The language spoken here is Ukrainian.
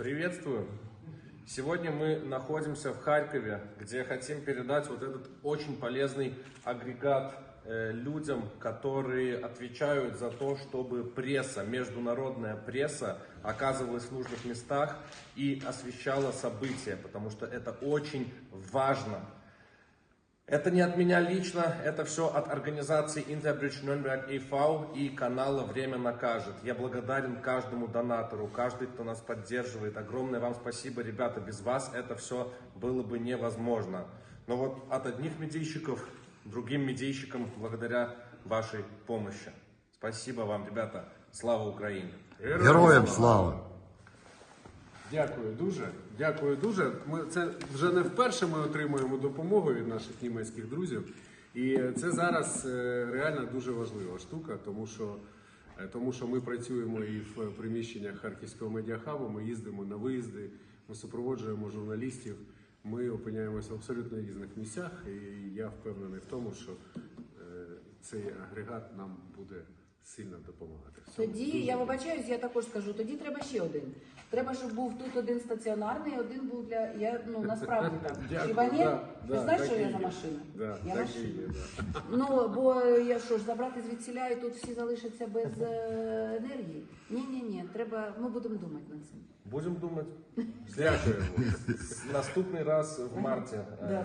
Приветствую! Сегодня мы находимся в Харькове, где хотим передать вот этот очень полезный агрегат э, людям, которые отвечают за то, чтобы пресса, международная пресса оказывалась в нужных местах и освещала события, потому что это очень важно. Это не от меня лично, это все от организации Interbridge Nürnberg e.V. и канала «Время накажет». Я благодарен каждому донатору, каждый, кто нас поддерживает. Огромное вам спасибо, ребята. Без вас это все было бы невозможно. Но вот от одних медийщиков другим медийщикам благодаря вашей помощи. Спасибо вам, ребята. Слава Украине! Героям слава! Дякую дуже. Дякую дуже. Ми це вже не вперше ми отримуємо допомогу від наших німецьких друзів. І це зараз е, реально дуже важлива штука, тому що, е, тому що ми працюємо і в приміщеннях Харківського медіахабу, ми їздимо на виїзди, ми супроводжуємо журналістів. Ми опиняємося в абсолютно різних місцях, і я впевнений в тому, що е, цей агрегат нам буде сильно допомагати. Тоді дуже я вибачаюсь, я також скажу. Тоді треба ще один. Треба, щоб був тут один стаціонарний, один був для я ну насправді так. Дякую, Ви да, знаєш, що я за машина? Да, я машина. є, да. Ну бо я що ж забрати звідсіля і тут всі залишаться без е, енергії? Ні, ні, ні. Треба. Ми будемо думати над цим. Будем думать. Дякуємо. Наступний раз в марте. Да. э,